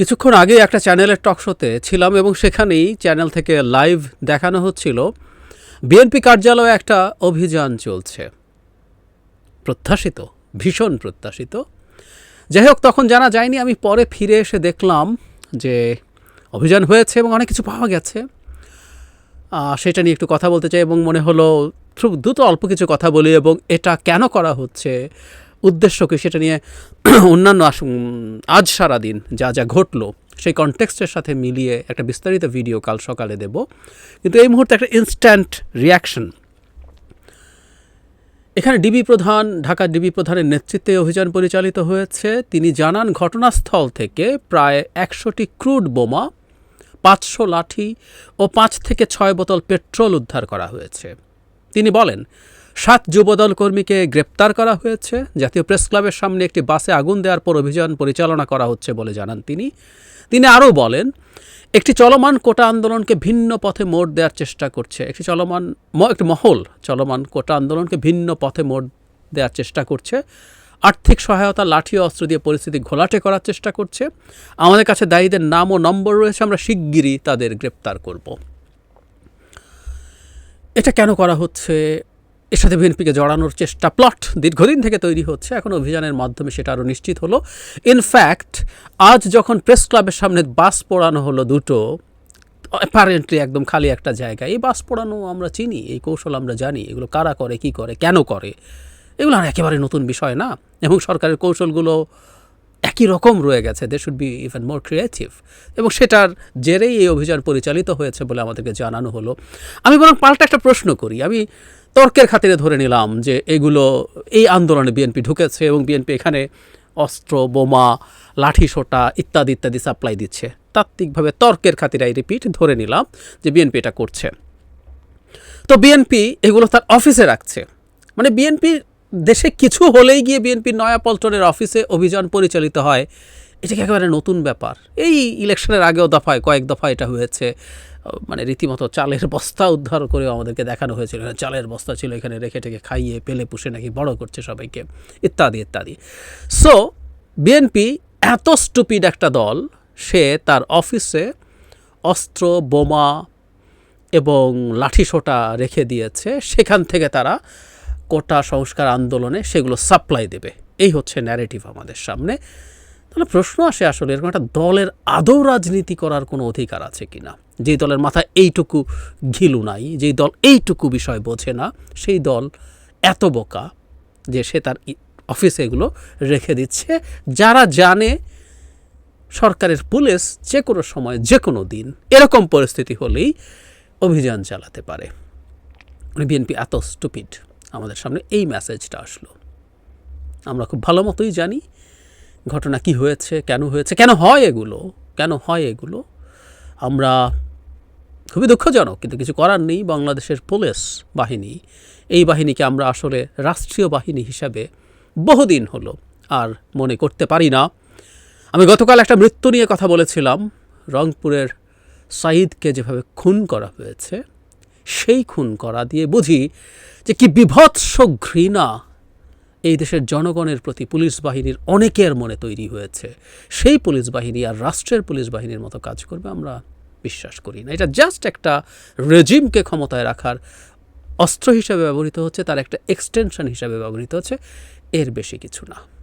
কিছুক্ষণ আগে একটা চ্যানেলের টক শোতে ছিলাম এবং সেখানেই চ্যানেল থেকে লাইভ দেখানো হচ্ছিল। বিএনপি কার্যালয়ে একটা অভিযান চলছে। প্রত্যাশিত, ভীষণ প্রত্যাশিত। যাই হোক, তখন জানা যায়নি, আমি পরে ফিরে এসে দেখলাম যে অভিযান হয়েছে এবং অনেক কিছু পাওয়া গেছে। সেটা নিয়ে একটু কথা বলতে চাই এবং মনে হলো দ্রুত অল্প কিছু কথা বলি এবং এটা কেন করা হচ্ছে? উদ্দেশ্য কি সেটা নিয়ে অন্যান্য আজ সারা দিন যা যা ঘটলো সেই কনটেক্সটের সাথে মিলিয়ে একটা বিস্তারিত ভিডিও কাল সকালে দেব। কিন্তু এই মুহূর্তে একটা ইনস্ট্যান্ট রিয়াকশন এখানে ডিবি প্রধান ঢাকা ডিবি প্রধানের নেতৃত্বে অভিযান পরিচালিত হয়েছে। তিনি জানান, ঘটনাস্থল থেকে প্রায় একশোটি ক্রুড বোমা, পাঁচশো লাঠি ও পাঁচ থেকে ছয় বোতল পেট্রোল উদ্ধার করা হয়েছে। তিনি বলেন সাত যুবদল কর্মীকে গ্রেপ্তার করা হয়েছে। জাতীয় প্রেস ক্লাবের সামনে একটি বাসে আগুন দেওয়ার পর অভিযান পরিচালনা করা হচ্ছে বলে জানান তিনি। তিনি আরও বলেন, একটি চলমান কোটা আন্দোলনকে ভিন্ন পথে মোড় দেওয়ার চেষ্টা করছে। একটি চলমান একটি মহল চলমান কোটা আন্দোলনকে ভিন্ন পথে মোড় দেওয়ার চেষ্টা করছে। আর্থিক সহায়তা, লাঠি, অস্ত্র দিয়ে পরিস্থিতি ঘোলাটে করার চেষ্টা করছে। আমাদের কাছে দায়ীদের নাম ও নম্বর রয়েছে, আমরা শিগগিরই তাদের গ্রেপ্তার করব। এটা কেন করা হচ্ছে? এর সাথে বিএনপিকে জড়ানোর চেষ্টা, প্লট দীর্ঘদিন থেকে তৈরি হচ্ছে। এখন অভিযানের মাধ্যমে সেটা আরও নিশ্চিত হলো। ইনফ্যাক্ট আজ যখন প্রেস ক্লাবের সামনে বাস পোড়ানো হলো দুটো অ্যাপারেন্টলি একদম খালি একটা জায়গা এই বাস পোড়ানো আমরা চিনি, এই কৌশল আমরা জানি, এগুলো কারা করে, কি করে, কেন করে, এগুলো আর একেবারে নতুন বিষয় না। এবং সরকারের কৌশলগুলো একই রকম রয়ে গেছে they should be even more creative এবং সেটার জেরেই এই অভিযান পরিচালিত হয়েছে বলে আমাদেরকে জানানো হলো। আমি বরং পাল্টা একটা প্রশ্ন করি। আমি তর্কের খাতিরে ধরে নিলাম যে এগুলো, এই আন্দোলনে বিএনপি ঢুকেছে এবং বিএনপি এখানে অস্ত্র, বোমা, লাঠি সোটা ইত্যাদি ইত্যাদি সাপ্লাই দিচ্ছে। তাত্ত্বিকভাবে তর্কের খাতিরে আই রিপিট ধরে নিলাম যে বিএনপি এটা করছে। তো বিএনপি এগুলো তার অফিসে রাখছে। মানে বিএনপি দেশে কিছু হলেই গিয়ে বিএনপির নয়াপল্টনের অফিসে অভিযান পরিচালিত হয়। এটা কি একেবারে নতুন ব্যাপার? এই ইলেকশনের আগেও দফায়, কয়েক দফা এটা হয়েছে। মানে রীতিমতো চালের বস্তা উদ্ধার করে আমাদেরকে দেখানো হয়েছিল। চালের বস্তা ছিল, এখানে রেখে টেখে খাইয়ে পেলে পুষে নাকি বড় করছে সবাইকে। ইত্যাদি ইত্যাদি। সো বিএনপি এত স্টুপিড একটা দল, সে তার অফিসে অস্ত্র, বোমা এবং লাঠিসোঁটা রেখে দিয়েছে। সেখান থেকে তারা কোটা সংস্কার আন্দোলনে সেগুলো সাপ্লাই দেবে। এই হচ্ছে ন্যারেটিভ আমাদের সামনে। তাহলে প্রশ্ন আসে আসলে, এরকম একটা দলের আদৌ রাজনীতি করার কোনো অধিকার আছে কি না? যেই দলের মাথায় এইটুকু ঘিলু নাই, যেই দল এইটুকু বিষয় বোঝে না, সেই দল এত বোকা যে সে তার অফিসে এগুলো রেখে দিচ্ছে। যারা জানে সরকারের পুলিশ যে কোনো সময়, যে কোনো দিন এরকম পরিস্থিতি হলেই অভিযান চালাতে পারে। বিএনপি এত স্টুপিড আমাদের সামনে এই মেসেজটা আসলো। আমরা খুব ভালো মতোই জানি ঘটনা কি হয়েছে, কেন হয়েছে, কেন হয় এগুলো, কেন হয় এগুলো, আমরা খুবই দুঃখজনক, কিন্তু কিছু করার নেই বাংলাদেশের পুলিশ বাহিনী। এই বাহিনীকে আমরা আসলে রাষ্ট্রীয় বাহিনী হিসাবে বহুদিন হলো আর মনে করতে পারি না। আমি গতকাল একটা মৃত্যু নিয়ে কথা বলেছিলাম, রংপুরের সাঈদকে যেভাবে খুন করা হয়েছে, সেই খুন করা দিয়ে বুঝি যে কি বিভৎস ঘৃণা এই দেশের জনগণের প্রতি পুলিশ বাহিনীর অনেকের মনে তৈরি হয়েছে। সেই পুলিশ বাহিনী আর রাষ্ট্রের পুলিশ বাহিনীর মতো কাজ করবে আমরা বিশ্বাস করি না। এটা জাস্ট একটা রেজিমকে ক্ষমতায় রাখার অস্ত্র হিসাবে ব্যবহৃত হচ্ছে, তার একটা এক্সটেনশন হিসাবে ব্যবহৃত হচ্ছে, এর বেশি কিছু না।